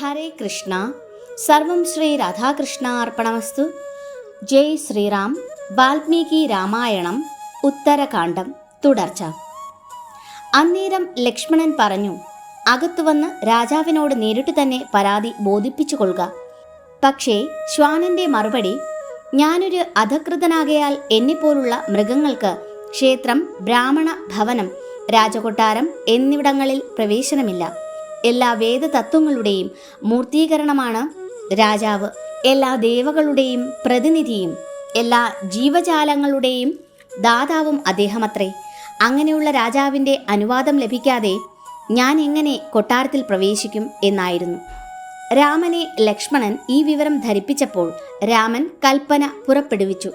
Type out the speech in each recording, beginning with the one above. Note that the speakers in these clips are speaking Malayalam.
ഹരേ കൃഷ്ണ. സർവം ശ്രീ രാധാകൃഷ്ണ അർപ്പണമസ്തു ജയ് ശ്രീറാം. വാൽമീകി രാമായണം. ഉത്തരകാണ്ഡം തുടർച്ച. അന്നേരം ലക്ഷ്മണൻ പറഞ്ഞു അകത്തു വന്ന് രാജാവിനോട് നേരിട്ട് തന്നെ പരാതി ബോധിപ്പിച്ചു കൊള്ളുക പക്ഷേ ശ്വാനന്റെ മറുപടി ഞാനൊരു അധകൃതനാകയാൽ എന്നെപ്പോലുള്ള മൃഗങ്ങൾക്ക് ക്ഷേത്രം ബ്രാഹ്മണ ഭവനം രാജകൊട്ടാരം എന്നിവിടങ്ങളിൽ പ്രവേശനമില്ല. എല്ലാ വേദ വേദതത്വങ്ങളുടെയും മൂർത്തീകരണമാണ്. രാജാവ് എല്ലാ ദേവകളുടെയും പ്രതിനിധിയും എല്ലാ ജീവജാലങ്ങളുടെയും ദാതാവും അദ്ദേഹമത്രേ. അങ്ങനെയുള്ള രാജാവിന്റെ അനുവാദം ലഭിക്കാതെ ഞാൻ എങ്ങനെ കൊട്ടാരത്തിൽ പ്രവേശിക്കും എന്നായിരുന്നു. രാമനെ ലക്ഷ്മണൻ ഈ വിവരം ധരിപ്പിച്ചപ്പോൾ രാമൻ കൽപ്പന പുറപ്പെടുവിച്ചു.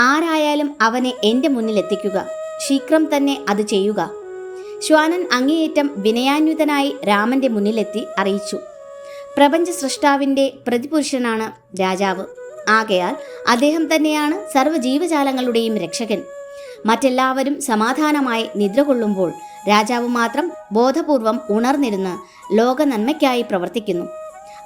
ആരായാലും അവനെ എന്റെ മുന്നിലെത്തിക്കുക. ശീഘ്രം തന്നെ അത് ചെയ്യുക. ശ്വാനൻ അങ്ങേയറ്റം വിനയാന്വിതനായി രാമന്റെ മുന്നിലെത്തി അറിയിച്ചു. പ്രപഞ്ച സൃഷ്ടാവിന്റെ പ്രതിപുരുഷനാണ് രാജാവ്. ആകയാൽ അദ്ദേഹം തന്നെയാണ് സർവജീവജാലങ്ങളുടെയും രക്ഷകൻ. മറ്റെല്ലാവരും സമാധാനമായി നിദ്ര കൊള്ളുമ്പോൾ രാജാവ് മാത്രം ബോധപൂർവം ഉണർന്നിരുന്ന് ലോക നന്മയ്ക്കായി പ്രവർത്തിക്കുന്നു.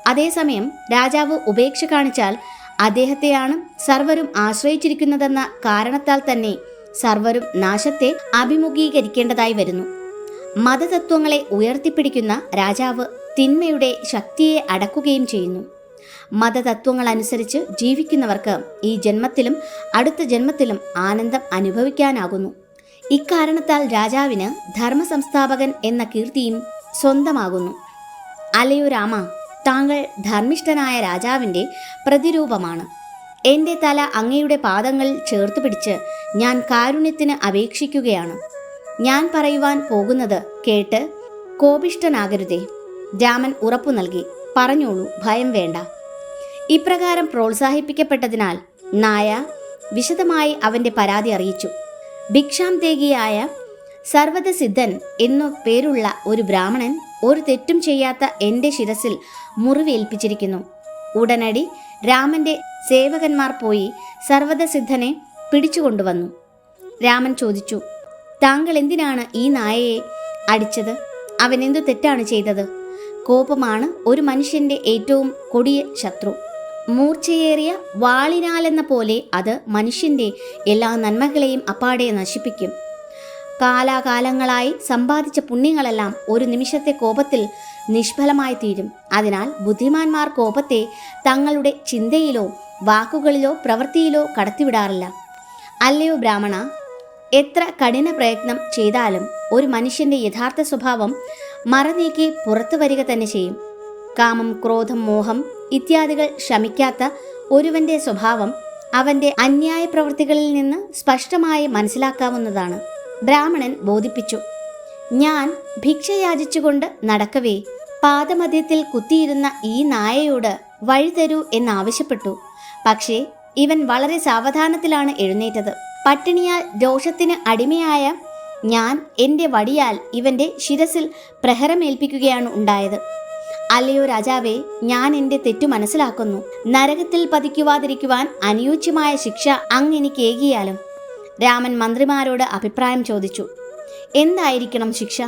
അതേസമയം രാജാവ് ഉപേക്ഷ കാണിച്ചാൽ അദ്ദേഹത്തെയാണ് സർവരും ആശ്രയിച്ചിരിക്കുന്നതെന്ന കാരണത്താൽ തന്നെ സർവരും നാശത്തെ അഭിമുഖീകരിക്കേണ്ടതായി വരുന്നു. മതതത്വങ്ങളെ ഉയർത്തിപ്പിടിക്കുന്ന രാജാവ് തിന്മയുടെ ശക്തിയെ അടക്കുകയും ചെയ്യുന്നു. മതതത്വങ്ങൾ അനുസരിച്ച് ജീവിക്കുന്നവർക്ക് ഈ ജന്മത്തിലും അടുത്ത ജന്മത്തിലും ആനന്ദം അനുഭവിക്കാനാകുന്നു. ഇക്കാരണത്താൽ രാജാവിന് ധർമ്മ സംസ്ഥാപകൻ എന്ന കീർത്തിയും സ്വന്തമാകുന്നു. അലയോ രാമ താങ്കൾ ധർമ്മിഷ്ഠനായ രാജാവിന്റെ പ്രതിരൂപമാണ്. എന്റെ തല അങ്ങയുടെ പാദങ്ങളിൽ ചേർത്ത് പിടിച്ച് ഞാൻ കാരുണ്യത്തിന് അപേക്ഷിക്കുകയാണ്. ഞാൻ പറയുവാൻ പോകുന്നത് കേട്ട് കോപിഷ്ടനാകരുതേ രാമൻ ഉറപ്പു നൽകി. പറഞ്ഞോളൂ ഭയം വേണ്ട. ഇപ്രകാരം പ്രോത്സാഹിപ്പിക്കപ്പെട്ടതിനാൽ നായ വിശദമായി അവന്റെ പരാതി അറിയിച്ചു. ഭിക്ഷാം തേകിയായ സർവതസിദ്ധൻ എന്നു പേരുള്ള ഒരു ബ്രാഹ്മണൻ ഒരു തെറ്റും ചെയ്യാത്ത എന്റെ ശിരസിൽ മുറിവേൽപ്പിച്ചിരിക്കുന്നു. ഉടനടി രാമന്റെ സേവകന്മാർ പോയി സർവതസിദ്ധനെ പിടിച്ചുകൊണ്ടുവന്നു. രാമൻ ചോദിച്ചു താങ്കൾ എന്തിനാണ് ഈ നായയെ അടിച്ചത്? അവൻ എന്തു തെറ്റാണ് ചെയ്തത്? കോപമാണ് ഒരു മനുഷ്യന്റെ ഏറ്റവും കൊടിയ ശത്രു. മൂർച്ചയേറിയ വാളിനാലെന്ന പോലെ അത് മനുഷ്യന്റെ എല്ലാ നന്മകളെയും അപ്പാടെ നശിപ്പിക്കും. കാലാകാലങ്ങളായി സമ്പാദിച്ച പുണ്യങ്ങളെല്ലാം ഒരു നിമിഷത്തെ കോപത്തിൽ നിഷ്ഫലമായി തീരും അതിനാൽ ബുദ്ധിമാന്മാർ കോപത്തെ തങ്ങളുടെ ചിന്തയിലോ വാക്കുകളിലോ പ്രവൃത്തിയിലോ കടത്തിവിടാറില്ല. അല്ലയോ ബ്രാഹ്മണ എത്ര കഠിന പ്രയത്നം ചെയ്താലും ഒരു മനുഷ്യന്റെ യഥാർത്ഥ സ്വഭാവം മറനീക്കി പുറത്തു വരിക തന്നെ ചെയ്യും. കാമം ക്രോധം മോഹം ഇത്യാദികൾ ശമിക്കാത്ത ഒരുവന്റെ സ്വഭാവം അവന്റെ അന്യായ പ്രവൃത്തികളിൽ നിന്ന് സ്പഷ്ടമായി മനസ്സിലാക്കാവുന്നതാണ്. ബ്രാഹ്മണൻ ബോധിപ്പിച്ചു. ഞാൻ ഭിക്ഷ യാചിച്ചുകൊണ്ട് നടക്കവേ പാദമധ്യത്തിൽ കുത്തിയിരുന്ന ഈ നായയോട് വഴി തരൂ എന്നാവശ്യപ്പെട്ടു. പക്ഷേ ഇവൻ വളരെ സാവധാനത്തിലാണ് എഴുന്നേറ്റത്. പട്ടിണിയാൽ രോഷത്തിന് അടിമയായ ഞാൻ എന്റെ വടിയാൽ ഇവന്റെ ശിരസിൽ പ്രഹരമേൽപ്പിക്കുകയാണ് ഉണ്ടായത്. അല്ലയോ രാജാവേ ഞാൻ എന്റെ തെറ്റു മനസ്സിലാക്കുന്നു. നരകത്തിൽ പതിക്കുവാതിരിക്കുവാൻ അനുയോജ്യമായ ശിക്ഷ അങ്ങ് എനിക്ക് ഏകിയാലും? രാമൻ മന്ത്രിമാരോട് അഭിപ്രായം ചോദിച്ചു. എന്തായിരിക്കണം ശിക്ഷ?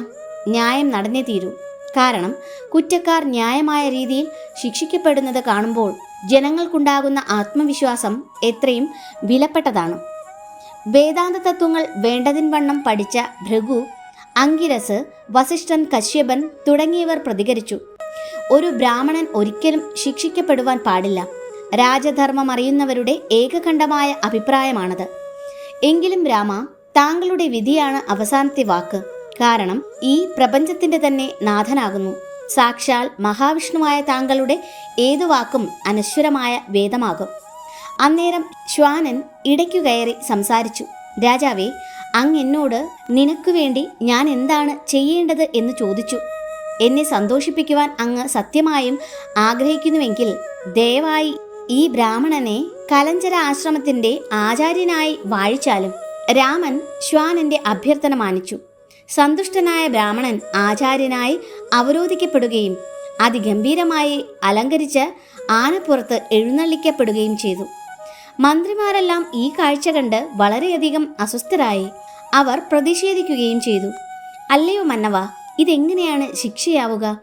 ന്യായം നടന്നേ തീരൂ. കാരണം കുറ്റക്കാർ ന്യായമായ രീതിയിൽ ശിക്ഷിക്കപ്പെടുന്നത് കാണുമ്പോൾ ജനങ്ങൾക്കുണ്ടാകുന്ന ആത്മവിശ്വാസം എത്രയും വിലപ്പെട്ടതാണ്. വേദാന്ത തത്വങ്ങൾ വേണ്ടതിൻ വണ്ണം പഠിച്ച ഭൃഗു അങ്കിരസ് വസിഷ്ഠൻ കശ്യപൻ തുടങ്ങിയവർ പ്രതികരിച്ചു. ഒരു ബ്രാഹ്മണൻ ഒരിക്കലും ശിക്ഷിക്കപ്പെടുവാൻ പാടില്ല. രാജധർമ്മം അറിയുന്നവരുടെ ഏകകണ്ഠമായ അഭിപ്രായമാണത്. എങ്കിലും രാമ താങ്കളുടെ വിധിയാണ് അവസാനത്തെ വാക്ക്. കാരണം ഈ പ്രപഞ്ചത്തിന്റെ തന്നെ നാഥനാകുന്നു. സാക്ഷാൽ മഹാവിഷ്ണുവായ താങ്കളുടെ ഏതു വാക്കും അനശ്വരമായ വേദമാകും. അന്നേരം ശ്വാനൻ ഇടയ്ക്കു കയറി സംസാരിച്ചു. രാജാവേ അങ് എന്നോട് നിനക്കു വേണ്ടി ഞാൻ എന്താണ് ചെയ്യേണ്ടത്? എന്ന് ചോദിച്ചു. എന്നെ സന്തോഷിപ്പിക്കുവാൻ അങ്ങ് സത്യമായും ആഗ്രഹിക്കുന്നുവെങ്കിൽ ദയവായി ഈ ബ്രാഹ്മണനെ കലഞ്ചര ആശ്രമത്തിന്റെ ആചാര്യനായി വാഴിച്ചാലും. രാമൻ ശ്വാനന്റെ അഭ്യർത്ഥന മാനിച്ചു. സന്തുഷ്ടനായ ബ്രാഹ്മണൻ ആചാര്യനായി അവരോധിക്കപ്പെടുകയും അതിഗംഭീരമായി അലങ്കരിച്ച് ആനപ്പുറത്ത് എഴുന്നള്ളിക്കപ്പെടുകയും ചെയ്തു. മന്ത്രിമാരെല്ലാം ഈ കാഴ്ച കണ്ട് വളരെയധികം അസ്വസ്ഥരായി. അവർ പ്രതിഷേധിക്കുകയും ചെയ്തു. അല്ലയോ മന്നവ ഇതെങ്ങനെയാണ് ശിക്ഷയാവുക?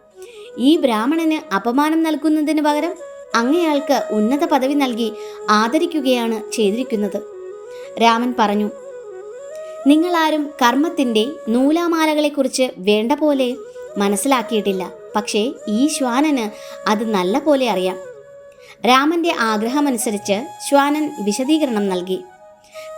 ഈ ബ്രാഹ്മണന് അപമാനം നൽകുന്നതിന് പകരം അങ്ങയാൾക്ക് ഉന്നത പദവി നൽകി ആദരിക്കുകയാണ് ചെയ്തിരിക്കുന്നത്. രാമൻ പറഞ്ഞു നിങ്ങളാരും കർമ്മത്തിന്റെ നൂലാമാലകളെക്കുറിച്ച് വേണ്ട പോലെ മനസ്സിലാക്കിയിട്ടില്ല. പക്ഷേ ഈ ശ്വാനന് അത് നല്ല പോലെ അറിയാം. രാമന്റെ ആഗ്രഹമനുസരിച്ച് ശ്വാനൻ വിശദീകരണം നൽകി.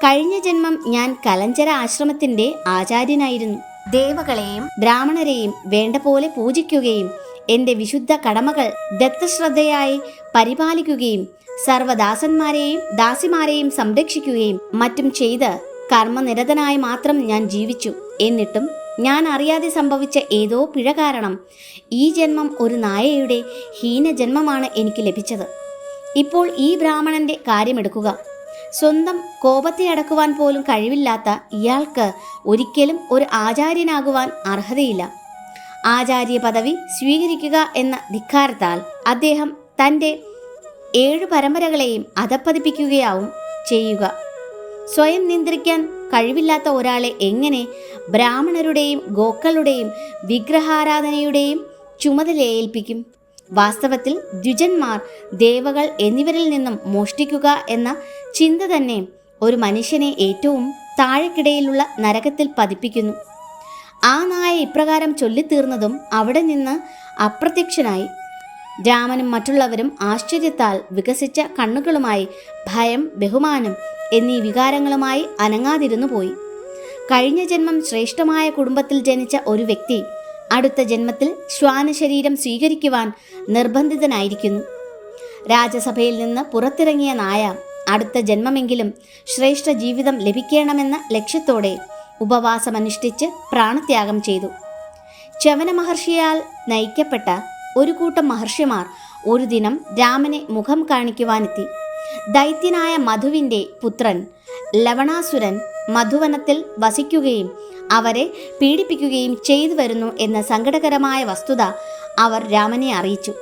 കഴിഞ്ഞ ജന്മം ഞാൻ കലഞ്ചര ആശ്രമത്തിന്റെ ആചാര്യനായിരുന്നു. ദേവകളെയും ബ്രാഹ്മണരെയും വേണ്ട പോലെ പൂജിക്കുകയും എന്റെ വിശുദ്ധ കടമകൾ ദത്തശ്രദ്ധയായി പരിപാലിക്കുകയും സർവദാസന്മാരെയും ദാസിമാരെയും സംരക്ഷിക്കുകയും മറ്റും ചെയ്ത് കർമ്മനിരതനായി മാത്രം ഞാൻ ജീവിച്ചു. എന്നിട്ടും ഞാൻ അറിയാതെ സംഭവിച്ച ഏതോ പിഴ കാരണം ഈ ജന്മം ഒരു നായയുടെ ഹീനജന്മമാണ് എനിക്ക് ലഭിച്ചത്. ഇപ്പോൾ ഈ ബ്രാഹ്മണന്റെ കാര്യമെടുക്കുക. സ്വന്തം കോപത്തെ അടക്കുവാൻ പോലും കഴിവില്ലാത്ത ഇയാൾക്ക് ഒരിക്കലും ഒരു ആചാര്യനാകുവാൻ അർഹതയില്ല. ആചാര്യ പദവി സ്വീകരിക്കുക എന്ന ധിക്കാരത്താൽ അദ്ദേഹം തന്റെ ഏഴ് പരമ്പരകളെയും അധപ്പതിപ്പിക്കുകയാവും ചെയ്യുക. സ്വയം നിയന്ത്രിക്കാൻ കഴിവില്ലാത്ത ഒരാളെ എങ്ങനെ ബ്രാഹ്മണരുടെയും ഗോക്കളുടെയും വിഗ്രഹാരാധനയുടെയും ചുമതലയേൽപ്പിക്കും? വാസ്തവത്തിൽ ദ്വിജന്മാർ ദേവകൾ എന്നിവരിൽ നിന്നും മോഷ്ടിക്കുക എന്ന ചിന്ത തന്നെ ഒരു മനുഷ്യനെ ഏറ്റവും താഴെക്കിടയിലുള്ള നരകത്തിൽ പതിപ്പിക്കുന്നു. ആ നായ ഇപ്രകാരം ചൊല്ലിത്തീർന്നതും അവിടെ നിന്ന് അപ്രത്യക്ഷനായി. രാമനും മറ്റുള്ളവരും ആശ്ചര്യത്താൽ വികസിച്ച കണ്ണുകളുമായി ഭയം ബഹുമാനം എന്നീ വികാരങ്ങളുമായി അനങ്ങാതിരുന്നു പോയി. കഴിഞ്ഞ ജന്മം ശ്രേഷ്ഠമായ കുടുംബത്തിൽ ജനിച്ച ഒരു വ്യക്തി അടുത്ത ജന്മത്തിൽ ശ്വാന ശരീരം സ്വീകരിക്കുവാൻ നിർബന്ധിതനായിരിക്കുന്നു. രാജസഭയിൽ നിന്ന് പുറത്തിറങ്ങിയ നായ അടുത്ത ജന്മമെങ്കിലും ശ്രേഷ്ഠ ജീവിതം ലഭിക്കണമെന്ന ലക്ഷ്യത്തോടെ ഉപവാസമനുഷ്ഠിച്ച് പ്രാണത്യാഗം ചെയ്തു. ചവന മഹർഷിയാൽ നയിക്കപ്പെട്ട ഒരു കൂട്ടം മഹർഷിമാർ ഒരു ദിനം രാമനെ മുഖം കാണിക്കുവാനെത്തി. ദൈത്യനായ മധുവിന്റെ പുത്രൻ ലവണാസുരൻ മധുവനത്തിൽ വസിക്കുകയും അവരെ പീഡിപ്പിക്കുകയും ചെയ്തു വരുന്നു എന്ന സങ്കടകരമായ വസ്തുത അവർ രാമനെ അറിയിച്ചു.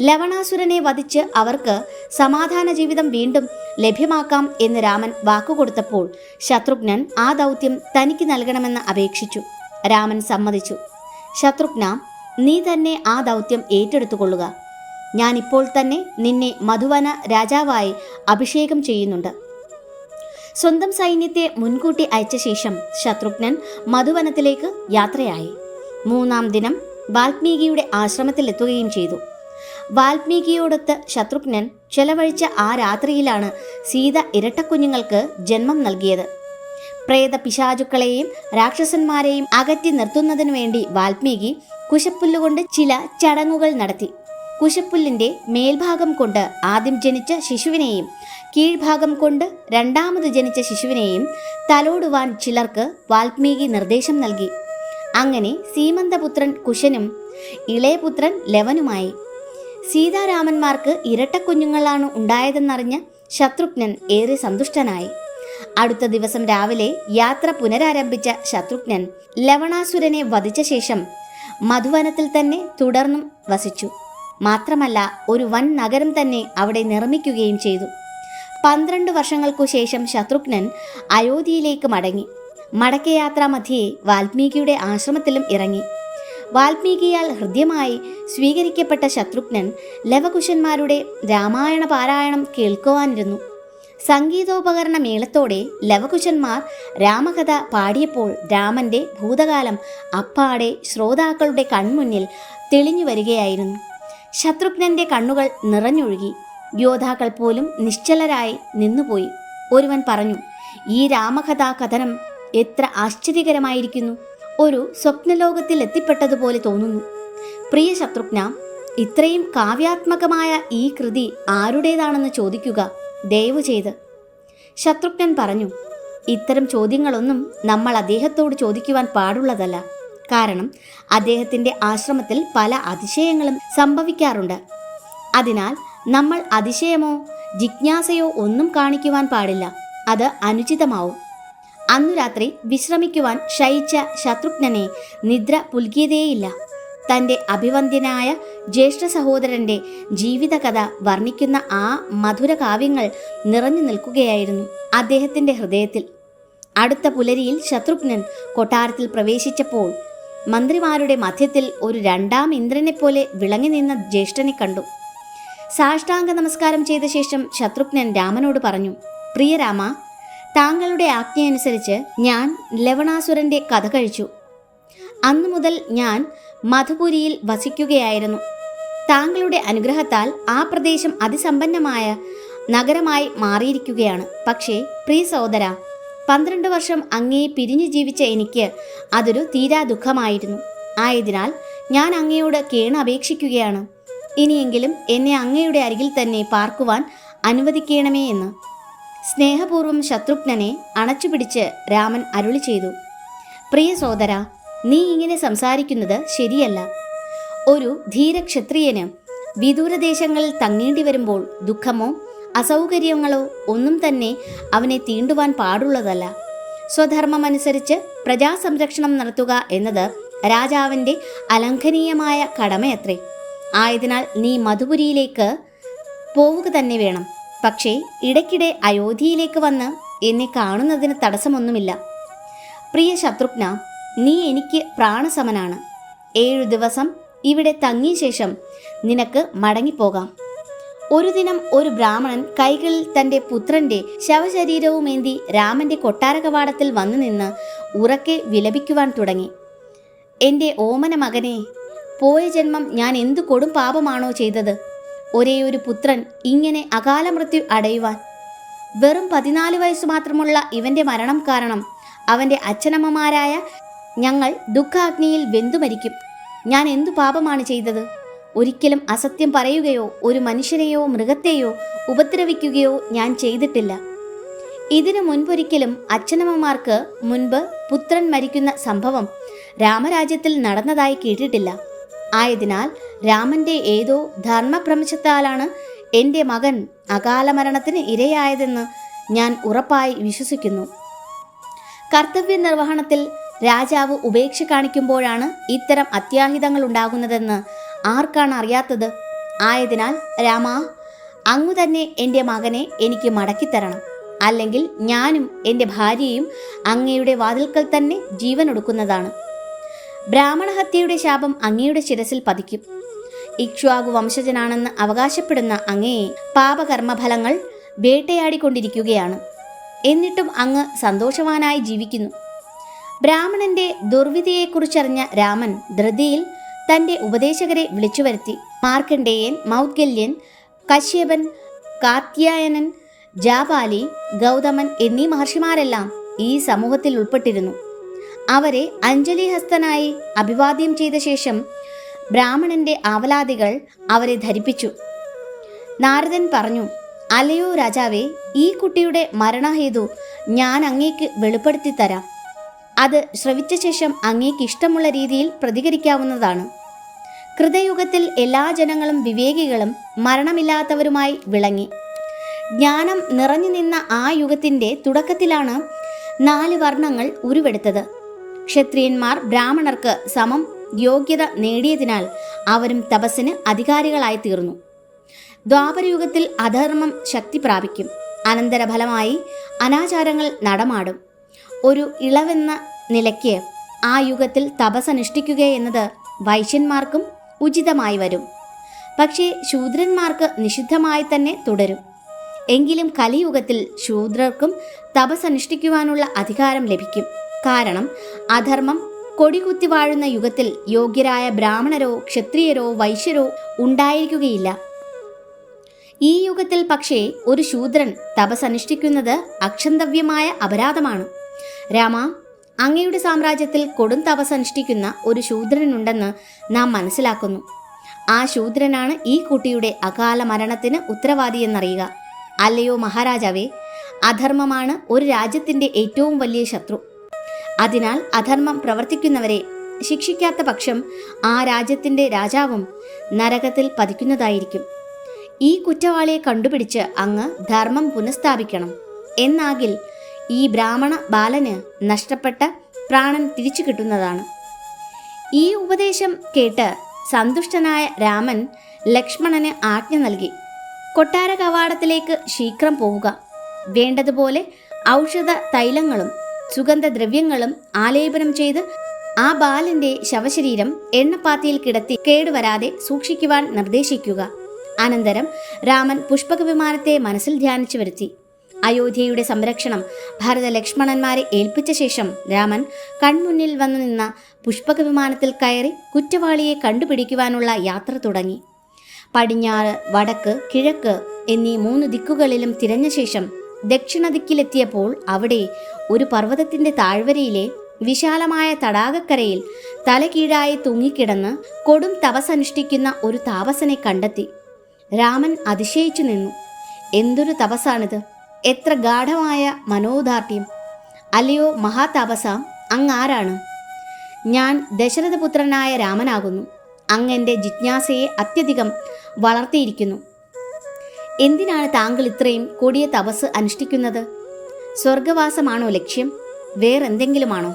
ലവണാസുരനെ വധിച്ച് അവർക്ക് സമാധാന ജീവിതം വീണ്ടും ലഭ്യമാക്കാം എന്ന് രാമൻ വാക്കുകൊടുത്തപ്പോൾ ശത്രുഘ്നൻ ആ ദൗത്യം തനിക്ക് നൽകണമെന്ന് അപേക്ഷിച്ചു. രാമൻ സമ്മതിച്ചു. ശത്രുഘ്ന നീ തന്നെ ആ ദൗത്യം ഏറ്റെടുത്തുകൊള്ളുക. ഞാനിപ്പോൾ തന്നെ നിന്നെ മധുവന രാജാവായി അഭിഷേകം ചെയ്യുന്നുണ്ട്. സ്വന്തം സൈന്യത്തെ മുൻകൂട്ടി അയച്ച ശേഷം ശത്രുഘ്നൻ മധുവനത്തിലേക്ക് യാത്രയായി. മൂന്നാം ദിനം വാൽമീകിയുടെ ആശ്രമത്തിലെത്തുകയും ചെയ്തു. വാൽമീകിയോടൊത്ത് ശത്രുഘ്നൻ ചെലവഴിച്ച ആ രാത്രിയിലാണ് സീത ഇരട്ടക്കുഞ്ഞുങ്ങൾക്ക് ജന്മം നൽകിയത്. പ്രേത പിശാചുക്കളെയും രാക്ഷസന്മാരെയും അകറ്റി നിർത്തുന്നതിനു വേണ്ടി വാൽമീകി കുശപ്പുല്ലുകൊണ്ട് ചില ചടങ്ങുകൾ നടത്തി. കുശപ്പുല്ലിന്റെ മേൽഭാഗം കൊണ്ട് ആദ്യം ജനിച്ച ശിശുവിനെയും കീഴ്ഭാഗം കൊണ്ട് രണ്ടാമത് ജനിച്ച ശിശുവിനെയും തലോടുവാൻ ചിലർക്ക് വാൽമീകി നിർദ്ദേശം നൽകി. അങ്ങനെ സീമന്തപുത്രൻ കുശനും ഇളയപുത്രൻ ലവനുമായി. സീതാരാമന്മാർക്ക് ഇരട്ടക്കുഞ്ഞുങ്ങളാണ് ഉണ്ടായതെന്നറിഞ്ഞ് ശത്രുഘ്നൻ ഏറെ സന്തുഷ്ടനായി. അടുത്ത ദിവസം രാവിലെ യാത്ര പുനരാരംഭിച്ച ശത്രുഘ്നൻ ലവണാസുരനെ വധിച്ച ശേഷം മധുവനത്തിൽ തന്നെ തുടർന്നും വസിച്ചു. മാത്രമല്ല ഒരു വൻ നഗരം തന്നെ അവിടെ നിർമ്മിക്കുകയും ചെയ്തു. പന്ത്രണ്ട് വർഷങ്ങൾക്കു ശേഷം ശത്രുഘ്നൻ അയോധ്യയിലേക്ക് മടങ്ങി. മടക്കയാത്രാ മധ്യേ വാൽമീകിയുടെ ആശ്രമത്തിലും ഇറങ്ങി. വാൽമീകിയാൽ ഹൃദ്യമായി സ്വീകരിക്കപ്പെട്ട ശത്രുഘ്നൻ ലവകുശന്മാരുടെ രാമായണ പാരായണം കേൾക്കുവാനിരുന്നു. സംഗീതോപകരണ മേളത്തോടെ ലവകുശന്മാർ രാമകഥ പാടിയപ്പോൾ രാമന്റെ ഭൂതകാലം അപ്പാടെ ശ്രോതാക്കളുടെ കൺമുന്നിൽ തെളിഞ്ഞു വരികയായിരുന്നു. ശത്രുഘ്നന്റെ കണ്ണുകൾ നിറഞ്ഞൊഴുകി. യോദ്ധാക്കൾ പോലും നിശ്ചലരായി നിന്നുപോയി. ഒരുവൻ പറഞ്ഞു ഈ രാമകഥാ കഥനം എത്ര ആശ്ചര്യകരമായിരിക്കുന്നു. ഒരു സ്വപ്നലോകത്തിൽ എത്തിപ്പെട്ടതുപോലെ തോന്നുന്നു. പ്രിയ ശത്രുഘ്ന ഇത്രയും കാവ്യാത്മകമായ ഈ കൃതി ആരുടേതാണെന്ന് ചോദിക്കുക ദയവു ചെയ്ത് ശത്രുഘ്നൻ പറഞ്ഞു ഇത്തരം ചോദ്യങ്ങളൊന്നും നമ്മൾ അദ്ദേഹത്തോട് ചോദിക്കുവാൻ പാടുള്ളതല്ല. കാരണം അദ്ദേഹത്തിന്റെ ആശ്രമത്തിൽ പല അതിശയങ്ങളും സംഭവിക്കാറുണ്ട്. അതിനാൽ നമ്മൾ അതിശയമോ ജിജ്ഞാസയോ ഒന്നും കാണിക്കുവാൻ പാടില്ല. അത് അനുചിതമാവും. അന്നു രാത്രി വിശ്രമിക്കുവാൻ ശയിച്ച ശത്രുഘ്നനെ നിദ്ര പുൽകിയതേയില്ല. തന്റെ അഭിവന്ദ്യനായ ജ്യേഷ്ഠ സഹോദരന്റെ ജീവിതകഥ വർണിക്കുന്ന ആ മധുര കാവ്യങ്ങൾ നിറഞ്ഞു നിൽക്കുകയായിരുന്നു അദ്ദേഹത്തിന്റെ ഹൃദയത്തിൽ. അടുത്ത പുലരിയിൽ ശത്രുഘ്നൻ കൊട്ടാരത്തിൽ പ്രവേശിച്ചപ്പോൾ മന്ത്രിമാരുടെ മധ്യത്തിൽ ഒരു രണ്ടാം ഇന്ദ്രനെ പോലെ വിളങ്ങി നിന്ന ജ്യേഷ്ഠനെ കണ്ടു. സാഷ്ടാംഗ നമസ്കാരം ചെയ്ത ശേഷം ശത്രുഘ്നൻ രാമനോട് പറഞ്ഞു പ്രിയ രാമ താങ്കളുടെ ആജ്ഞയനുസരിച്ച് ഞാൻ ലവണാസുരന്റെ കഥ കഴിച്ചു. അന്നു മുതൽ ഞാൻ മധുപുരിയിൽ വസിക്കുകയായിരുന്നു. താങ്കളുടെ അനുഗ്രഹത്താൽ ആ പ്രദേശം അതിസമ്പന്നമായ നഗരമായി മാറിയിരിക്കുകയാണ്. പക്ഷേ പ്രിയ സഹോദര പന്ത്രണ്ട് വർഷം അങ്ങയെ പിരിഞ്ഞു ജീവിച്ച എനിക്ക് അതൊരു തീരാ ദുഃഖമായിരുന്നു. ആയതിനാൽ ഞാൻ അങ്ങയോട് കേണപേക്ഷിക്കുകയാണ്. ഇനിയെങ്കിലും എന്നെ അങ്ങയുടെ അരികിൽ തന്നെ പാർക്കുവാൻ അനുവദിക്കണമേ എന്ന്. സ്നേഹപൂർവം ശത്രുഘ്നനെ അണച്ചുപിടിച്ച് രാമൻ അരുളി ചെയ്തു. പ്രിയ സോദര നീ ഇങ്ങനെ സംസാരിക്കുന്നത് ശരിയല്ല. ഒരു ധീരക്ഷത്രിയന് വിദൂരദേശങ്ങളിൽ തങ്ങേണ്ടി വരുമ്പോൾ ദുഃഖമോ അസൗകര്യങ്ങളോ ഒന്നും തന്നെ അവനെ തീണ്ടുവാൻ പാടുള്ളതല്ല. സ്വധർമ്മമനുസരിച്ച് പ്രജാസംരക്ഷണം നടത്തുക എന്നത് രാജാവിന്റെ അലംഘനീയമായ കടമയത്രേ. ആയതിനാൽ നീ മധുപുരിയിലേക്ക് പോവുക തന്നെ വേണം. പക്ഷേ ഇടയ്ക്കിടെ അയോധ്യയിലേക്ക് വന്ന് എന്നെ കാണുന്നതിന് തടസ്സമൊന്നുമില്ല. പ്രിയ ശത്രുഘ്ന നീ എനിക്ക് പ്രാണസമനാണ്. ഏഴു ദിവസം ഇവിടെ തങ്ങിയ ശേഷം നിനക്ക് മടങ്ങിപ്പോകാം. ഒരു ദിനം ഒരു ബ്രാഹ്മണൻ കൈകളിൽ തന്റെ പുത്രന്റെ ശവശരീരവുമേന്തി രാമന്റെ കൊട്ടാര കവാടത്തിൽ വന്നു നിന്ന് ഉറക്കെ വിലപിക്കുവാൻ തുടങ്ങി. എന്റെ ഓമന മകനെ പോയ ജന്മം ഞാൻ എന്തു കൊടും പാപമാണോ ചെയ്തത്? ഒരേ ഒരു പുത്രൻ ഇങ്ങനെ അകാലമൃത്യു അടയുവാൻ. വെറും പതിനാല് വയസ്സ് മാത്രമുള്ള ഇവന്റെ മരണം കാരണം അവന്റെ അച്ഛനമ്മമാരായ ഞങ്ങൾ ദുഃഖാഗ്നിയിൽ വെന്തു മരിക്കും. ഞാൻ എന്തു പാപമാണ് ചെയ്തത്? ഒരിക്കലും അസത്യം പറയുകയോ ഒരു മനുഷ്യനെയോ മൃഗത്തെയോ ഉപദ്രവിക്കുകയോ ഞാൻ ചെയ്തിട്ടില്ല. ഇതിനു മുൻപൊരിക്കലും അച്ഛനമ്മമാർക്ക് മുൻപ് പുത്രൻ മരിക്കുന്ന സംഭവം രാമരാജ്യത്തിൽ നടന്നതായി കേട്ടിട്ടില്ല. ആയതിനാൽ രാമന്റെ ഏതോ ധർമ്മഭ്രംശത്താലാണ് എന്റെ മകൻ അകാല മരണത്തിന് ഇരയായതെന്ന് ഞാൻ ഉറപ്പായി വിശ്വസിക്കുന്നു. കർത്തവ്യ നിർവഹണത്തിൽ രാജാവ് ഉപേക്ഷ കാണിക്കുമ്പോഴാണ് ഇത്തരം അത്യാഹിതങ്ങൾ ഉണ്ടാകുന്നതെന്ന് ആർക്കാണ് അറിയാത്തത് ആയതിനാൽ രാമ അങ്ങു തന്നെ എന്റെ മകനെ എനിക്ക് മടക്കിത്തരണം. അല്ലെങ്കിൽ ഞാനും എന്റെ ഭാര്യയും അങ്ങയുടെ വാതിൽക്കൽ തന്നെ ജീവൻ ഒടുക്കുന്നതാണ് ബ്രാഹ്മണഹത്യയുടെ ശാപം അങ്ങയുടെ ശിരസിൽ പതിക്കും. ഇക്ഷ്വാകു വംശജനാണെന്ന് അവകാശപ്പെടുന്ന അങ്ങയെ പാപകർമ്മഫലങ്ങൾ വേട്ടയാടിക്കൊണ്ടിരിക്കുകയാണ്. എന്നിട്ടും അങ്ങ് സന്തോഷവാനായി ജീവിക്കുന്നു. ബ്രാഹ്മണന്റെ ദുർവിധിയെക്കുറിച്ചറിഞ്ഞ രാമൻ ധൃതിയിൽ തന്റെ ഉപദേശകരെ വിളിച്ചുവരുത്തി മാർക്കണ്ഡേയൻ മൗദ്ഗല്യൻ കശ്യപൻ കാത്യായനൻ ജാപാലി ഗൗതമൻ എന്നീ മഹർഷിമാരെല്ലാം ഈ സമൂഹത്തിൽ ഉൾപ്പെട്ടിരുന്നു. അവരെ അഞ്ജലിഹസ്തനായി അഭിവാദ്യം ചെയ്ത ശേഷം ബ്രാഹ്മണന്റെ ആവലാദികൾ അവരെ ധരിപ്പിച്ചു. നാരദൻ പറഞ്ഞു അലയോ രാജാവേ ഈ കുട്ടിയുടെ മരണഹേതു ഞാൻ അങ്ങേക്ക് വെളിപ്പെടുത്തി തരാം അത് ശ്രവിച്ച ശേഷം അങ്ങേക്ക് ഇഷ്ടമുള്ള രീതിയിൽ പ്രതികരിക്കാവുന്നതാണ്. കൃതയുഗത്തിൽ എല്ലാ ജനങ്ങളും വിവേകികളും മരണമില്ലാത്തവരുമായി വിളങ്ങി. ജ്ഞാനം നിറഞ്ഞു നിന്ന ആ യുഗത്തിന്റെ തുടക്കത്തിലാണ് നാല് വർണങ്ങൾ ഉരുവെടുത്തത്. ക്ഷത്രിയന്മാർ ബ്രാഹ്മണർക്ക് സമം യോഗ്യത നേടിയതിനാൽ അവരും തപസ്സിന് അധികാരികളായി തീർന്നു. ദ്വാപരയുഗത്തിൽ അധർമ്മം ശക്തി പ്രാപിക്കും അനന്തരഫലമായി അനാചാരങ്ങൾ നടമാടും. ഒരു ഇളവെന്ന നിലയ്ക്ക് ആ യുഗത്തിൽ തപസ്സനുഷ്ഠിക്കുക എന്നത് വൈശ്യന്മാർക്കും ഉചിതമായി വരും. പക്ഷേ ശൂദ്രന്മാർക്ക് നിഷിദ്ധമായി തന്നെ തുടരും. എങ്കിലും കലിയുഗത്തിൽ ശൂദ്രർക്കും തപസനുഷ്ഠിക്കുവാനുള്ള അധികാരം ലഭിക്കും. കാരണം അധർമ്മം കൊടികുത്തി വാഴുന്ന യുഗത്തിൽ യോഗ്യരായ ബ്രാഹ്മണരോ ക്ഷത്രിയരോ വൈശ്യരോ ഉണ്ടായിരിക്കുകയില്ല. ഈ യുഗത്തിൽ പക്ഷേ ഒരു ശൂദ്രൻ തപസനുഷ്ഠിക്കുന്നത് അക്ഷന്തവ്യമായ അപരാധമാണ്. രാമ അങ്ങയുടെ സാമ്രാജ്യത്തിൽ കൊടും തപസ്സനുഷ്ഠിക്കുന്ന ഒരു ശൂദ്രനുണ്ടെന്ന് നാം മനസ്സിലാക്കുന്നു. ആ ശൂദ്രനാണ് ഈ കുട്ടിയുടെ അകാല മരണത്തിന് ഉത്തരവാദിയെന്നറിയുക. അല്ലയോ മഹാരാജാവേ അധർമ്മമാണ് ഒരു രാജ്യത്തിന്റെ ഏറ്റവും വലിയ ശത്രു. അതിനാൽ അധർമ്മം പ്രവർത്തിക്കുന്നവരെ ശിക്ഷിക്കാത്ത പക്ഷം ആ രാജ്യത്തിന്റെ രാജാവും നരകത്തിൽ പതിക്കുന്നതായിരിക്കും. ഈ കുറ്റവാളിയെ കണ്ടുപിടിച്ച് അങ്ങ് ധർമ്മം പുനഃസ്ഥാപിക്കണം. എന്നാകിൽ ഈ ബ്രാഹ്മണ ബാലന് നഷ്ടപ്പെട്ട പ്രാണൻ തിരിച്ചു കിട്ടുന്നതാണ്. ഈ ഉപദേശം കേട്ട് സന്തുഷ്ടനായ രാമൻ ലക്ഷ്മണന് ആജ്ഞ നൽകി. കൊട്ടാര കവാടത്തിലേക്ക് ശീഘ്രം പോവുക. വേണ്ടതുപോലെ ഔഷധ തൈലങ്ങളും സുഗന്ധദ്രവ്യങ്ങളും ആലേപനം ചെയ്ത് ആ ബാലന്റെ ശവശരീരം എണ്ണപ്പാത്തിയിൽ കിടത്തി കേടുവരാതെ സൂക്ഷിക്കുവാൻ നിർദ്ദേശിക്കുക. അനന്തരം രാമൻ പുഷ്പക വിമാനത്തെ മനസ്സിൽ ധ്യാനിച്ചു വരുത്തി. അയോധ്യയുടെ സംരക്ഷണം ഭരത ലക്ഷ്മണന്മാരെ ഏൽപ്പിച്ച ശേഷം രാമൻ കൺമുന്നിൽ വന്നു നിന്ന പുഷ്പക വിമാനത്തിൽ കയറി കുറ്റവാളിയെ കണ്ടുപിടിക്കുവാനുള്ള യാത്ര തുടങ്ങി. പടിഞ്ഞാറ് വടക്ക് കിഴക്ക് എന്നീ മൂന്ന് ദിക്കുകളിലും തിരഞ്ഞ ശേഷം ദക്ഷിണ ദിക്കിലെത്തിയപ്പോൾ അവിടെ ഒരു പർവതത്തിന്റെ താഴ്വരയിലെ വിശാലമായ തടാകക്കരയിൽ തലകീഴായി തൂങ്ങിക്കിടന്ന് കൊടും തപസനുഷ്ഠിക്കുന്ന ഒരു താപസനെ കണ്ടെത്തി. രാമൻ അതിശയിച്ചു നിന്നു. എന്തൊരു തപസ്സാണിത്? എത്ര ഗാഠമായ മനോദാർഢ്യം. അല്ലയോ മഹാതാപസ അങ്ങ് ആരാണ് ഞാൻ ദശരഥപുത്രനായ രാമനാകുന്നു. അങ്ങ് എന്റെ ജിജ്ഞാസയെ അത്യധികം വളർത്തിയിരിക്കുന്നു. എന്തിനാണ് താങ്കൾ ഇത്രയും കൊടിയ തപസ് അനുഷ്ഠിക്കുന്നത്? സ്വർഗവാസമാണോ ലക്ഷ്യം? വേറെന്തെങ്കിലുമാണോ?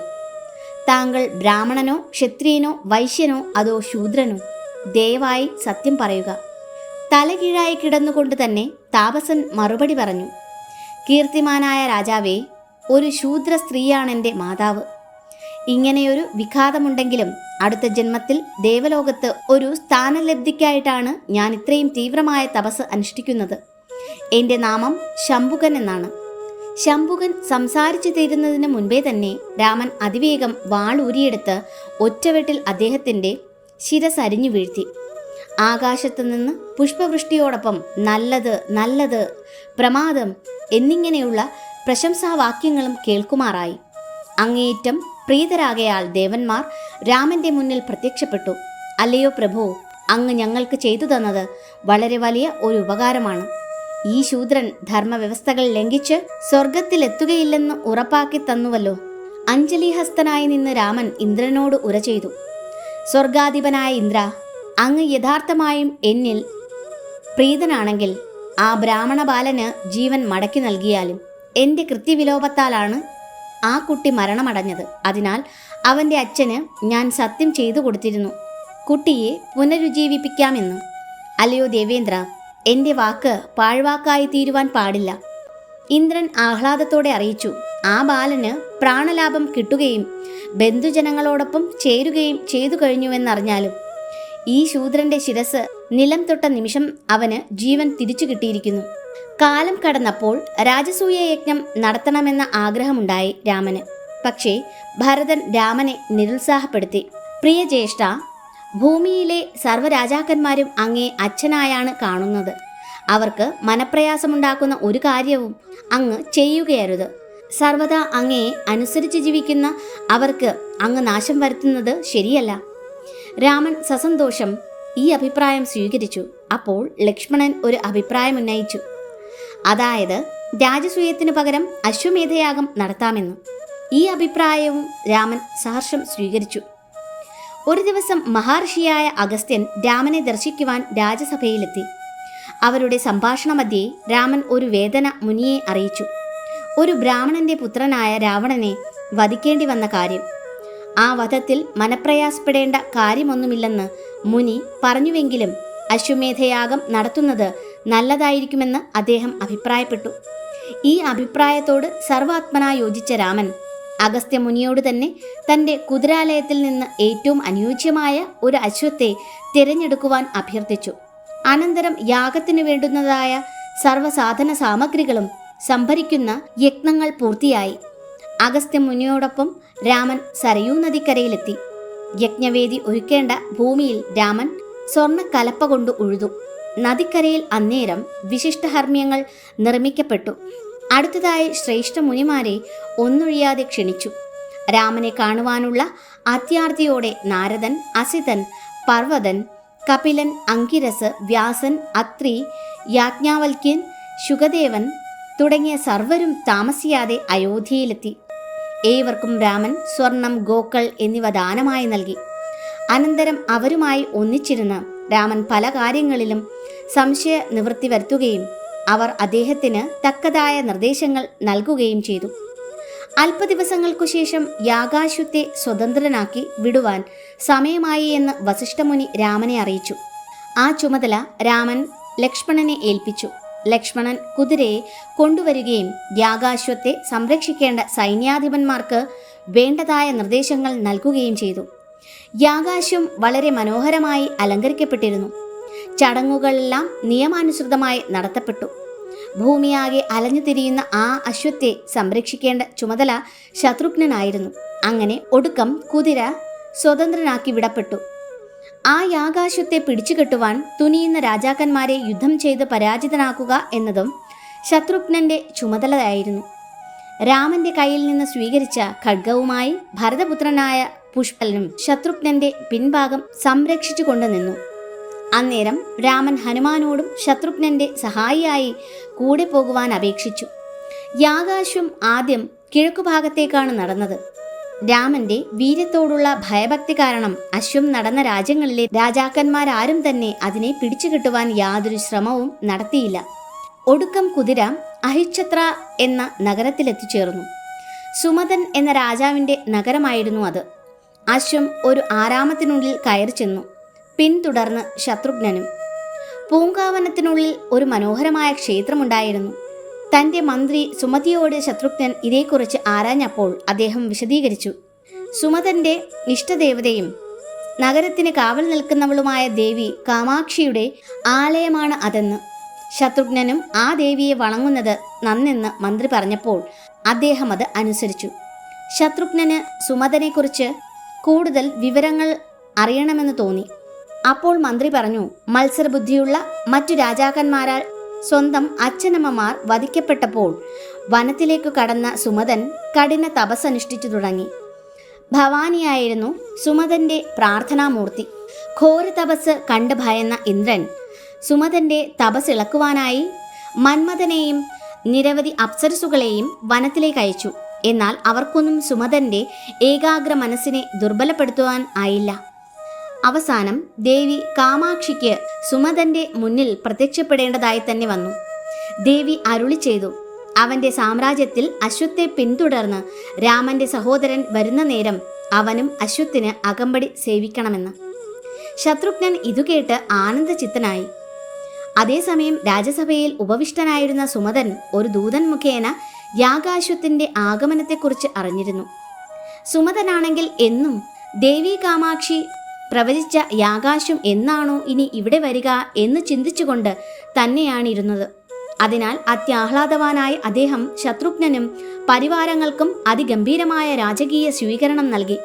താങ്കൾ ബ്രാഹ്മണനോ ക്ഷത്രിയനോ വൈശ്യനോ അതോ ശൂദ്രനോ? ദയവായി സത്യം പറയുക. തലകീഴായി കിടന്നുകൊണ്ട് തന്നെ താപസൻ മറുപടി പറഞ്ഞു. കീർത്തിമാനായ രാജാവേ ഒരു ശൂദ്ര സ്ത്രീയാണെന്റെ മാതാവ്. ഇങ്ങനെയൊരു വിഘാതമുണ്ടെങ്കിലും അടുത്ത ജന്മത്തിൽ ദേവലോകത്ത് ഒരു സ്ഥാനലബ്ധിക്കായിട്ടാണ് ഞാൻ ഇത്രയും തീവ്രമായ തപസ് അനുഷ്ഠിക്കുന്നത്. എന്റെ നാമം ശംഭുകൻ എന്നാണ്. ശംഭുകൻ സംസാരിച്ചു തീരുന്നതിന് മുൻപേ തന്നെ രാമൻ അതിവേഗം വാളൂരിയെടുത്ത് ഒറ്റവെട്ടിൽ അദ്ദേഹത്തിന്റെ ശിരസരിഞ്ഞു വീഴ്ത്തി. ആകാശത്തു നിന്ന് പുഷ്പവൃഷ്ടിയോടൊപ്പം നല്ലത് നല്ലത് പ്രമാദം എന്നിങ്ങനെയുള്ള പ്രശംസാവാക്യങ്ങളും കേൾക്കുമാറായി. അങ്ങേയറ്റം പ്രീതരാകയാൽ ദേവന്മാർ രാമന്റെ മുന്നിൽ പ്രത്യക്ഷപ്പെട്ടു. അല്ലയോ പ്രഭു അങ്ങ് ഞങ്ങൾക്ക് ചെയ്തു തന്നത് വളരെ വലിയ ഒരു ഉപകാരമാണ്. ഈ ശൂദ്രൻ ധർമ്മവ്യവസ്ഥകൾ ലംഘിച്ച് സ്വർഗത്തിലെത്തുകയില്ലെന്ന് ഉറപ്പാക്കി തന്നുവല്ലോ. അഞ്ജലിഹസ്തനായി നിന്ന് രാമൻ ഇന്ദ്രനോട് ഉര ചെയ്തു. സ്വർഗാധിപനായ ഇന്ദ്ര അങ്ങ് യഥാർത്ഥമായും എന്നിൽ പ്രീതനാണെങ്കിൽ ആ ബ്രാഹ്മണ ബാലന് ജീവൻ മടക്കി നൽകിയാലും എന്റെ കൃത്യവിലോപത്താലാണ് ആ കുട്ടി മരണമടഞ്ഞത്. അതിനാൽ അവന്റെ അച്ഛന് ഞാൻ സത്യം ചെയ്തു കൊടുത്തിരുന്നു. കുട്ടിയെ പുനരുജ്ജീവിപ്പിക്കാമെന്ന്. അല്ലയോ ദേവേന്ദ്ര എന്റെ വാക്ക് പാഴ്വാക്കായി തീരുവാൻ പാടില്ല. ഇന്ദ്രൻ ആഹ്ലാദത്തോടെ അറിയിച്ചു ആ ബാലന് പ്രാണലാഭം കിട്ടുകയും ബന്ധുജനങ്ങളോടൊപ്പം ചേരുകയും ചെയ്തു കഴിഞ്ഞുവെന്നറിഞ്ഞാലും ഈ ശൂദ്രന്റെ ശിരസ് നിലം തൊട്ട നിമിഷം അവന് ജീവൻ തിരിച്ചു കിട്ടിയിരിക്കുന്നു. കാലം കടന്നപ്പോൾ രാജസൂയ യജ്ഞം നടത്തണമെന്ന ആഗ്രഹമുണ്ടായി രാമന്. പക്ഷേ ഭരതൻ രാമനെ നിരുത്സാഹപ്പെടുത്തി. പ്രിയ ജ്യേഷ്ഠ ഭൂമിയിലെ സർവരാജാക്കന്മാരും അങ്ങേ അച്ഛനായാണ് കാണുന്നത്. അവർക്ക് മനപ്രയാസമുണ്ടാക്കുന്ന ഒരു കാര്യവും അങ്ങ് ചെയ്യുകയരുത്. സർവദാ അങ്ങയെ അനുസരിച്ച് ജീവിക്കുന്ന അവർക്ക് അങ്ങ് നാശം വരുത്തുന്നത് ശരിയല്ല. രാമൻ സസന്തോഷം ഈ അഭിപ്രായം സ്വീകരിച്ചു. അപ്പോൾ ലക്ഷ്മണൻ ഒരു അഭിപ്രായം ഉന്നയിച്ചു. അതായത് രാജസൂയത്തിനു പകരം അശ്വമേധയാഗം നടത്താമെന്ന്. ഈ അഭിപ്രായവും രാമൻ സഹർഷം സ്വീകരിച്ചു. ഒരു ദിവസം മഹർഷിയായ അഗസ്ത്യൻ രാമനെ ദർശിക്കുവാൻ രാജസഭയിലെത്തി. അവരുടെ സംഭാഷണ മധ്യേ രാമൻ ഒരു വേദന മുനിയെ അറിയിച്ചു. ഒരു ബ്രാഹ്മണന്റെ പുത്രനായ രാവണനെ വധിക്കേണ്ടി വന്ന കാര്യം. ആ വധത്തിൽ മനപ്രയാസപ്പെടേണ്ട കാര്യമൊന്നുമില്ലെന്ന് മുനി പറഞ്ഞുവെങ്കിലും അശ്വമേധയാഗം നടത്തുന്നത് നല്ലതായിരിക്കുമെന്ന് അദ്ദേഹം അഭിപ്രായപ്പെട്ടു. ഈ അഭിപ്രായത്തോട് സർവാത്മന യോജിച്ച രാമൻ അഗസ്ത്യമുനിയോട് തന്നെ തന്റെ കുതിരാലയത്തിൽ നിന്ന് ഏറ്റവും അനുയോജ്യമായ ഒരു അശ്വത്തെ തിരഞ്ഞെടുക്കുവാൻ അഭ്യർത്ഥിച്ചു. അനന്തരം യാഗത്തിനു വേണ്ടുന്നതായ സർവസാധന സാമഗ്രികളും സംഭരിക്കുന്ന യജ്ഞങ്ങൾ പൂർത്തിയായി. അഗസ്ത്യ മുനിയോടൊപ്പം രാമൻ സരയൂ നദിക്കരയിലെത്തി. യജ്ഞവേദി ഒരുക്കേണ്ട ഭൂമിയിൽ രാമൻ സ്വർണ കലപ്പ കൊണ്ട് ഉഴുതു. നദിക്കരയിൽ അന്നേരം വിശിഷ്ടഹർമ്മ്യങ്ങൾ നിർമ്മിക്കപ്പെട്ടു. അടുത്തതായി ശ്രേഷ്ഠ മുനിമാരെ ഒന്നൊഴിയാതെ ക്ഷണിച്ചു. രാമനെ കാണുവാനുള്ള അത്യാർത്ഥിയോടെ നാരദൻ അസിതൻ പർവതൻ കപിലൻ അങ്കിരസ് വ്യാസൻ അത്രി യാജ്ഞാവൽക്യൻ ശുഗദേവൻ തുടങ്ങിയ സർവരും താമസിയാതെ അയോധ്യയിലെത്തി. ഏവർക്കും രാമൻ സ്വർണം ഗോക്കൾ എന്നിവ ദാനമായി നൽകി. അനന്തരം അവരുമായി ഒന്നിച്ചിരുന്ന് രാമൻ പല കാര്യങ്ങളിലും സംശയ നിവൃത്തി വരുത്തുകയും അവർ അദ്ദേഹത്തിന് തക്കതായ നിർദ്ദേശങ്ങൾ നൽകുകയും ചെയ്തു. അല്പ ദിവസങ്ങൾക്കു ശേഷം യാഗാശുത്തെ സ്വതന്ത്രനാക്കി വിടുവാൻ സമയമായി എന്ന് വസിഷ്ഠമുനി രാമനെ അറിയിച്ചു. ആ ചുമതല രാമൻ ലക്ഷ്മണനെ ഏൽപ്പിച്ചു. ലക്ഷ്മണൻ കുതിരയെ കൊണ്ടുവരികയും യാഗാശ്വത്തെ സംരക്ഷിക്കേണ്ട സൈന്യാധിപന്മാർക്ക് വേണ്ടതായ നിർദ്ദേശങ്ങൾ നൽകുകയും ചെയ്തു. യാഗാശ്വം വളരെ മനോഹരമായി അലങ്കരിക്കപ്പെട്ടിരുന്നു. ചടങ്ങുകളെല്ലാം നിയമാനുസൃതമായി നടത്തപ്പെട്ടു. ഭൂമിയാകെ അലഞ്ഞു തിരിയുന്ന ആ അശ്വത്തെ സംരക്ഷിക്കേണ്ട ചുമതല ശത്രുഘ്നനായിരുന്നു. അങ്ങനെ ഒടുക്കം കുതിര സ്വതന്ത്രനാക്കി വിടപ്പെട്ടു. ആ യാകാശത്തെ പിടിച്ചുകെട്ടുവാൻ തുനിയുന്ന രാജാക്കന്മാരെ യുദ്ധം ചെയ്ത് പരാജിതനാക്കുക എന്നതും ശത്രുഘ്നന്റെ ചുമതലയായിരുന്നു. രാമന്റെ കയ്യിൽ നിന്ന് സ്വീകരിച്ച ഖഡ്ഗവുമായി ഭരതപുത്രനായ പുഷ്പലനും ശത്രുഘ്നന്റെ പിൻഭാഗം സംരക്ഷിച്ചു കൊണ്ടു നിന്നു. അന്നേരം രാമൻ ഹനുമാനോടും ശത്രുഘ്നന്റെ സഹായിയായി കൂടെ പോകുവാൻ അപേക്ഷിച്ചു. യാകാശം ആദ്യം കിഴക്കുഭാഗത്തേക്കാണ് നടന്നത്. രാമന്റെ വീര്യത്തോടുള്ള ഭയഭക്തി കാരണം അശ്വം നടന്ന രാജ്യങ്ങളിലെ രാജാക്കന്മാരാരും തന്നെ അതിനെ പിടിച്ചുകിട്ടുവാൻ യാതൊരു ശ്രമവും നടത്തിയില്ല. ഒടുക്കം കുതിര അഹിച്ഛത്ര എന്ന നഗരത്തിലെത്തിച്ചേർന്നു. സുമതൻ എന്ന രാജാവിന്റെ നഗരമായിരുന്നു അത്. അശ്വം ഒരു ആരാമത്തിനുള്ളിൽ കയറി ചെന്നു പിന്തുടർന്ന് ശത്രുഘ്നനും. പൂങ്കാവനത്തിനുള്ളിൽ ഒരു മനോഹരമായ ക്ഷേത്രമുണ്ടായിരുന്നു. തന്റെ മന്ത്രി സുമതിയോട് ശത്രുഘ്നൻ ഇതേക്കുറിച്ച് ആരാഞ്ഞപ്പോൾ അദ്ദേഹം വിശദീകരിച്ചു. സുമതന്റെ ഇഷ്ടദേവതയും നഗരത്തിന് കാവൽ നിൽക്കുന്നവളുമായ ദേവി കാമാക്ഷിയുടെ ആലയമാണ് അതെന്ന്. ശത്രുഘ്നനും ആ ദേവിയെ വണങ്ങുന്നത് നന്നെന്ന് മന്ത്രി പറഞ്ഞപ്പോൾ അദ്ദേഹം അത് അനുസരിച്ചു. ശത്രുഘ്നന് സുമതനെക്കുറിച്ച് കൂടുതൽ വിവരങ്ങൾ അറിയണമെന്ന് തോന്നി. അപ്പോൾ മന്ത്രി പറഞ്ഞു മത്സരബുദ്ധിയുള്ള മറ്റു രാജാക്കന്മാരാൽ സ്വന്തം അച്ഛനമ്മമാർ വധിക്കപ്പെട്ടപ്പോൾ വനത്തിലേക്ക് കടന്ന സുമതൻ കഠിന തപസ്സനുഷ്ഠിച്ചു തുടങ്ങി. ഭവാനിയായിരുന്നു സുമതന്റെ പ്രാർത്ഥനാമൂർത്തി. ഘോര തപസ് കണ്ട് ഭയന്ന ഇന്ദ്രൻ സുമതന്റെ തപസ് ഇളക്കുവാനായി മന്മഥനെയും നിരവധി അപ്സരസുകളെയും വനത്തിലേക്ക് അയച്ചു. എന്നാൽ അവർക്കൊന്നും സുമതന്റെ ഏകാഗ്ര മനസ്സിനെ ദുർബലപ്പെടുത്തുവാൻ ആയില്ല. അവസാനം ദേവി കാമാക്ഷിക്ക് സുമതന്റെ മുന്നിൽ പ്രത്യക്ഷപ്പെടേണ്ടതായി തന്നെ വന്നു. ദേവി അരുളി ചെയ്തു അവന്റെ സാമ്രാജ്യത്തിൽ അശ്വത്തെ പിന്തുടർന്ന് രാമന്റെ സഹോദരൻ വരുന്ന നേരം അവനും അശ്വത്തിന് അകമ്പടി സേവിക്കണമെന്ന്. ശത്രുഘ്നൻ ഇതുകേട്ട് ആനന്ദചിത്തനായി. അതേസമയം രാജസഭയിൽ ഉപവിഷ്ടനായിരുന്ന സുമതൻ ഒരു ദൂതൻ മുഖേന യാഗാശ്വത്തിന്റെ ആഗമനത്തെക്കുറിച്ച് അറിഞ്ഞിരുന്നു. സുമതനാണെങ്കിൽ എന്നും ദേവി കാമാക്ഷി പ്രവചിച്ച യാകാശം എന്നാണോ ഇനി ഇവിടെ വരിക എന്ന് ചിന്തിച്ചുകൊണ്ട് തന്നെയാണിരുന്നത്. അതിനാൽ അത്യാഹ്ലാദവാനായ അദ്ദേഹം ശത്രുഘ്നനും പരിവാരങ്ങൾക്കും അതിഗംഭീരമായ രാജകീയ സ്വീകരണം നൽകി.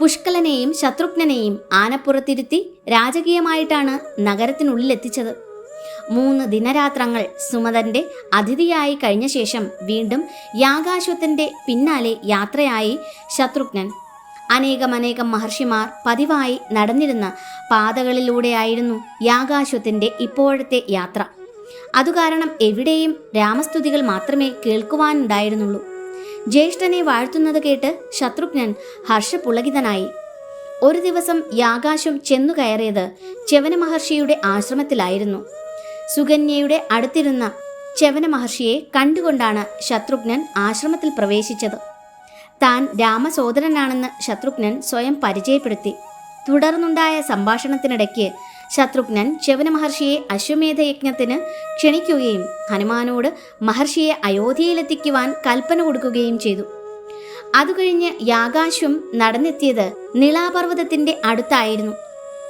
പുഷ്കലനെയും ശത്രുഘ്നനെയും ആനപ്പുറത്തിരുത്തി രാജകീയമായിട്ടാണ് നഗരത്തിനുള്ളിലെത്തിച്ചത്. മൂന്ന് ദിനരാത്രങ്ങൾ സുമതന്റെ അതിഥിയായി കഴിഞ്ഞ ശേഷം വീണ്ടും യാകാശ്വത്തിന്റെ പിന്നാലെ യാത്രയായി ശത്രുഘ്നൻ അനേകമനേകം മഹർഷിമാർ പതിവായി നടന്നിരുന്ന പാതകളിലൂടെയായിരുന്നു യാഗാശ്വത്തിന്റെ ഇപ്പോഴത്തെ യാത്ര. അതുകാരണം എവിടെയും രാമസ്തുതികൾ മാത്രമേ കേൾക്കുവാനുണ്ടായിരുന്നുള്ളൂ. ജ്യേഷ്ഠനെ വാഴ്ത്തുന്നത് കേട്ട് ശത്രുഘ്നൻ ഹർഷപുളകിതനായി. ഒരു ദിവസം യാകാശം ചെന്നു കയറിയത് ചെവന മഹർഷിയുടെ ആശ്രമത്തിലായിരുന്നു. സുകന്യയുടെ അടുത്തിരുന്ന ചെവന മഹർഷിയെ കണ്ടുകൊണ്ടാണ് ശത്രുഘ്നൻ ആശ്രമത്തിൽ പ്രവേശിച്ചത്. താൻ രാമസോദരനാണെന്ന് ശത്രുഘ്നൻ സ്വയം പരിചയപ്പെടുത്തി. തുടർന്നുണ്ടായ സംഭാഷണത്തിനിടയ്ക്ക് ശത്രുഘ്നൻ ചെവന മഹർഷിയെ അശ്വമേധ യജ്ഞത്തിന് ക്ഷണിക്കുകയും ഹനുമാനോട് മഹർഷിയെ അയോധ്യയിലെത്തിക്കുവാൻ കൽപ്പന കൊടുക്കുകയും ചെയ്തു. അതുകഴിഞ്ഞ് യാകാശ്വം നടന്നെത്തിയത് നിളാപർവതത്തിന്റെ അടുത്തായിരുന്നു.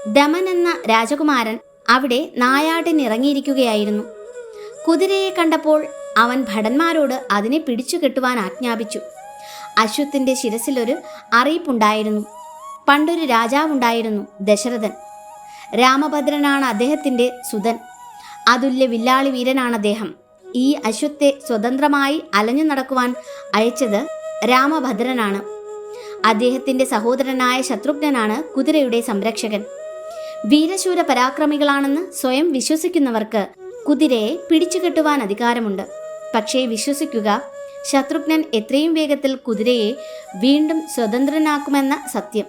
ദമൻ എന്ന രാജകുമാരൻ അവിടെ നായാട്ടിനിറങ്ങിയിരിക്കുകയായിരുന്നു. കുതിരയെ കണ്ടപ്പോൾ അവൻ ഭടന്മാരോട് അതിനെ പിടിച്ചു കെട്ടുവാൻ ആജ്ഞാപിച്ചു. അശ്വത്തിന്റെ ശിരസിലൊരു അറിയിപ്പുണ്ടായിരുന്നു. പണ്ടൊരു രാജാവുണ്ടായിരുന്നു ദശരഥൻ. രാമഭദ്രനാണ് അദ്ദേഹത്തിന്റെ സുതൻ അതുല്യ വില്ലാളി വീരനാണ് അദ്ദേഹം. ഈ അശ്വത്തെ സ്വതന്ത്രമായി അലഞ്ഞു നടക്കുവാൻ അയച്ചത് രാമഭദ്രനാണ്. അദ്ദേഹത്തിന്റെ സഹോദരനായ ശത്രുഘ്നനാണ് കുതിരയുടെ സംരക്ഷകൻ. വീരശൂര പരാക്രമികളാണെന്ന് സ്വയം വിശ്വസിക്കുന്നവർക്ക് കുതിരയെ പിടിച്ചുകെട്ടുവാൻ അധികാരമുണ്ട്. പക്ഷേ വിശ്വസിക്കുക ശത്രുഘ്നൻ എത്രയും വേഗത്തിൽ കുതിരയെ വീണ്ടും സ്വതന്ത്രനാക്കുമെന്ന സത്യം.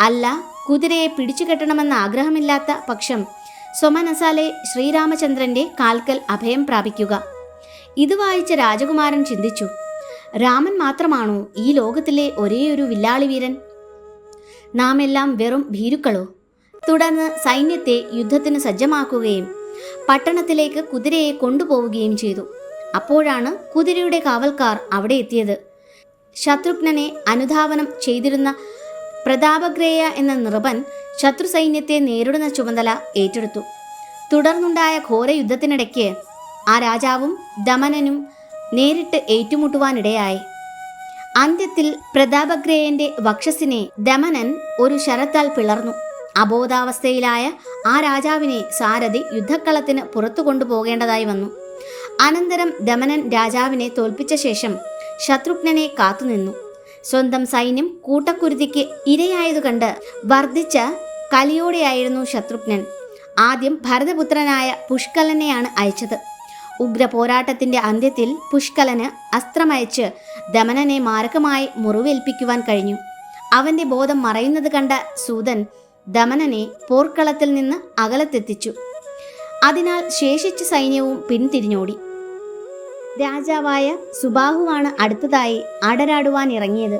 അല്ല കുതിരയെ പിടിച്ചു കെട്ടണമെന്ന ആഗ്രഹമില്ലാത്ത പക്ഷം സ്വമനസാലെ ശ്രീരാമചന്ദ്രന്റെ കാൽക്കൽ അഭയം പ്രാപിക്കുക. ഇത് വായിച്ച രാജകുമാരൻ ചിന്തിച്ചു രാമൻ മാത്രമാണോ ഈ ലോകത്തിലെ ഒരേയൊരു വില്ലാളി വീരൻ? നാം എല്ലാം വെറും ഭീരുക്കളോ? തുടർന്ന് സൈന്യത്തെ യുദ്ധത്തിന് സജ്ജമാക്കുകയും പട്ടണത്തിലേക്ക് കുതിരയെ കൊണ്ടുപോവുകയും ചെയ്തു. അപ്പോഴാണ് കുതിരയുടെ കാവൽക്കാർ അവിടെ എത്തിയത്. ശത്രുഘ്നനെ അനുധാവനം ചെയ്തിരുന്ന പ്രതാപഗ്രേയ എന്ന നൃപൻ ശത്രു സൈന്യത്തെ നേരിടുന്ന ചുമതല ഏറ്റെടുത്തു. തുടർന്നുണ്ടായ ഘോര യുദ്ധത്തിനിടയ്ക്ക് ആ രാജാവും ദമനനും നേരിട്ട് ഏറ്റുമുട്ടുവാനിടയായി. അന്ത്യത്തിൽ പ്രതാപഗ്രേയന്റെ വക്ഷസിനെ ദമനൻ ഒരു ശരത്താൽ പിളർന്നു. അബോധാവസ്ഥയിലായ ആ രാജാവിനെ സാരഥി യുദ്ധക്കളത്തിന് പുറത്തു കൊണ്ടുപോകേണ്ടതായി വന്നു. അനന്തരം ദമനൻ രാജാവിനെ തോൽപ്പിച്ച ശേഷം ശത്രുഘ്നനെ കാത്തുനിന്നു. സ്വന്തം സൈന്യം കൂട്ടക്കുരുതിക്ക് ഇരയായതു കണ്ട് വർദ്ധിച്ച കലിയോടെയായിരുന്നു ശത്രുഘ്നൻ. ആദ്യം ഭരതപുത്രനായ പുഷ്കലനെയാണ് അയച്ചത്. ഉഗ്ര പോരാട്ടത്തിന്റെ അന്ത്യത്തിൽ പുഷ്കലന് അസ്ത്രമയച്ച് ദമനനെ മാരകമായി മുറിവേൽപ്പിക്കുവാൻ കഴിഞ്ഞു. അവന്റെ ബോധം മറയുന്നത് കണ്ട സൂതൻ ദമനനെ പോർക്കളത്തിൽ നിന്ന് അകലത്തെത്തിച്ചു. അതിനാൽ ശേഷിച്ച സൈന്യവും പിന്തിരിഞ്ഞോടി രാജാവായ സുബാഹുവാണ് അടുത്തതായി അടരാടുവാൻ ഇറങ്ങിയത്.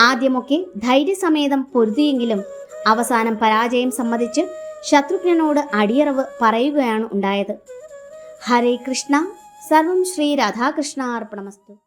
ആദ്യമൊക്കെ ധൈര്യസമേതം പൊരുതിയെങ്കിലും അവസാനം പരാജയം സമ്മതിച്ച് ശത്രുഘ്നനോട് അടിയറവ് പറയുകയാണ് ഉണ്ടായത്. ഹരേ കൃഷ്ണ. സർവം ശ്രീ രാധാകൃഷ്ണ അർപ്പണമസ്തു